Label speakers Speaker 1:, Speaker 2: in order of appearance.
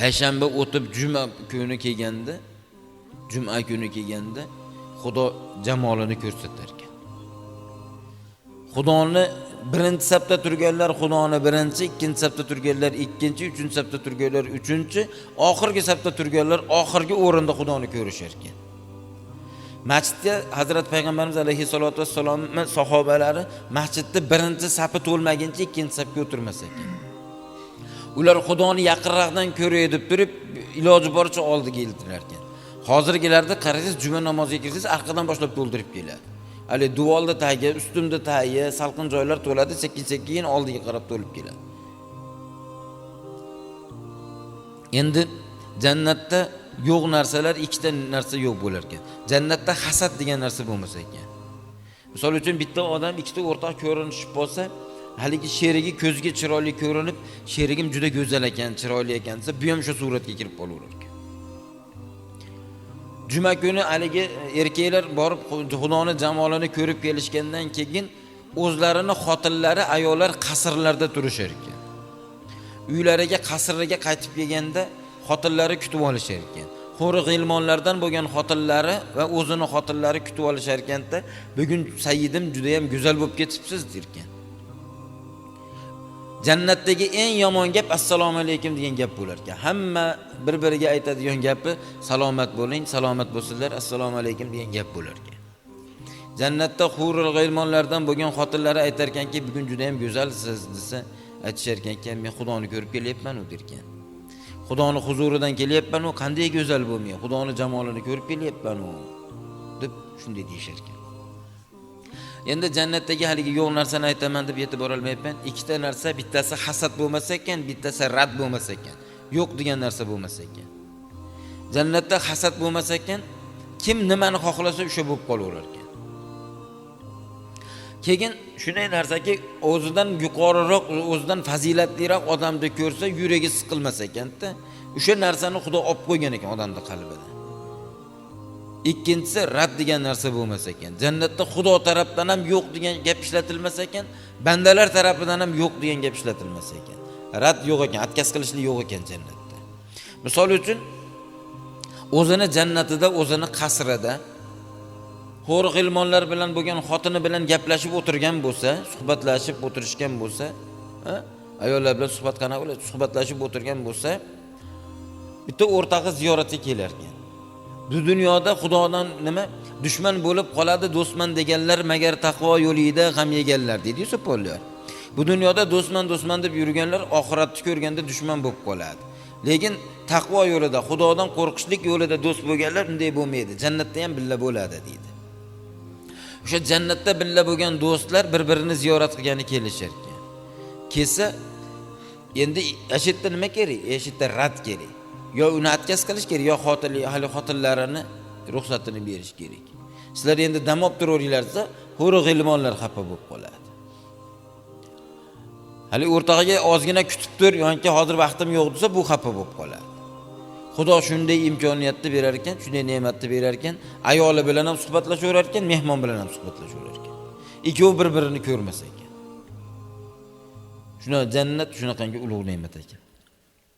Speaker 1: payshanba o'tib juma kuni kelganda juma kuni kelganda xudo jamolini ko'rsatar ekan. Xudoni birinchi safda turganlar xudoni birinchi ikkinchi safda turganlar ikkinchi uchinchi safda turganlar uchinchi oxirgi safda turganlar oxirgi o'rinda xudoni ko'rishar ekan. Masjidga hazrat payg'ambarimiz alayhissalotu vassalomni sahobalari masjidni birinchi safi to'lmaguncha ikkinchi safga o'tirmas ekan. Ular xudoni yaqinroqdan ko'ray deb turib iloji boricha oldiga iltirar ekan. Hozirgilarda qarasangiz juma namoziga kirsangiz orqadan boshlab to'ldirib keladi. Haligi duvolni tagi ustimni tagi salqin joylar to'ladi sekin sekin oldiga qarab to'lib keladi. Endi jannatda yo'q narsalar ikkita narsa yo'q bo'lar ekan. Jannatda hasad degan narsa bo'lmas ekan. Misol uchun bitta odam ikkita o'rtoq ko'rinishib bo'lsa haligi sherigi ko'zga chiroyli ko'rinib sherigim juda go'zal ekan chiroyli ekan desa bu ham shu suratga kirib qolaverar ekan juma kuni haligi e, erkaklar borib xudoni jamolini ko'rib kelishgandan keyin o'zlarini xotinlari ayollar qasrlarda turishar ekan. Uylariga qasriga qaytib kelganda xotinlari kutib olishar ekan. Xo'ri g'ilmonlardan bo'lgan xotinlari va o'zini xotinlari kutib olishar ekanda bugun sayyidim judayam go'zal bo'lib ketibsiz derkan. Jannatdagi eng yomon gap assalomu alaykum degan gap bo'lar ekan hamma bir biriga aytadigan gapi salomat bo'ling salomat bo'lsinlar assalomu alaykum degan gap bo'lar ekan jannatda hurul g'ilmonlardan bo'lgan xotinlari aytar ekanki bugun juda yam go'zalsiz desa aytishar ekanki men xudoni ko'rib kelyapman u derkan. Xudoni huzuridan kelyapman u qanday go'zal bu men xudoni jamolini ko'rib kelyapman u deb shunday deyishar ekan endi jannatdagi haligi yo'q narsani aytaman deb yetib borolmayapman. Ikkita narsa bittasi hasad bo'lmasa ekan bittasi rad bo'lmasa ekan. Yo'q degan narsa bo'lmasa ekan. Jannatda hasad bo'lmasa ekan kim nimani xohlasa o'sha bo'lib qolaverar ekan. Keyin shunday narsaki o'zidan yuqoriroq o'zidan fazilatliroq odamni ko'rsa yuragi siqilmas ekanda o'sha narsani xudo olib qo'ygan ekan odamni qalbidan ikkinchisi rad degan narsa bo'lmas ekan. Jannatda xudo tarafdan ham yo'q degan gap ishlatilmas ekan bandalar tarafidan ham yo'q degan gap ishlatilmas ekan. Rad yo'q ekan atkas qilishlik yo'q ekan jannatda. Misol uchun o'zini jannatida o'zini qasrida xo'ri g'ilmonlar bilan bo'lgan xotini bilan gaplashib o'tirgan bo'lsa suhbatlashib o'tirishgan bo'lsa ayollar bilan suhbat qanaqa bo'ladi suhbatlashib o'tirgan bo'lsa bitta o'rtog'i ziyoratga kelar ekan. Bu dunyoda xudodan nima? Dushman bo'lib qoladi do'stman deganlar magar taqvo yo'lida g'am yeganlar deydi so'pollar bu dunyoda do'stman do'stman deb yurganlar oxiratni ko'rganda dushman bo'lib qoladi. Lekin taqvo yo'lida xudodan qo'rqishlik yo'lida do'st bo'lganlar unday bo'lmaydi jannatda ham billa bo'ladi deydi. O'sha jannatda billa bo'lgan do'stlar bir birini ziyorat qilgani kelishar ekan. Kelsa endi ana shu yerda nima kerak? Ana shu yerda rad kerak. Yo uni atkas qilish kerak yo xotinli hali xotinlarini ruxsatini berish kerak. Sizlar endi dam olib turaveringlar desa ho'ri g'ilmonlar xafa bo'lib qoladi. Hali o'rtog'iga ozgina kutib tur yoki hozir vaqtim yo'q desa bu xafa bo'lib qoladi. Xudo shunday imkoniyatni berar ekan shunday ne'matni berar ekan ayoli bilan ham suhbatlashaverar ekan mehmon bilan ham suhbatlashaverar ekan. Ikkovi bir birini ko'rmas ekan. Shuna jannat shunaqangi ulug' ne'mat ekan.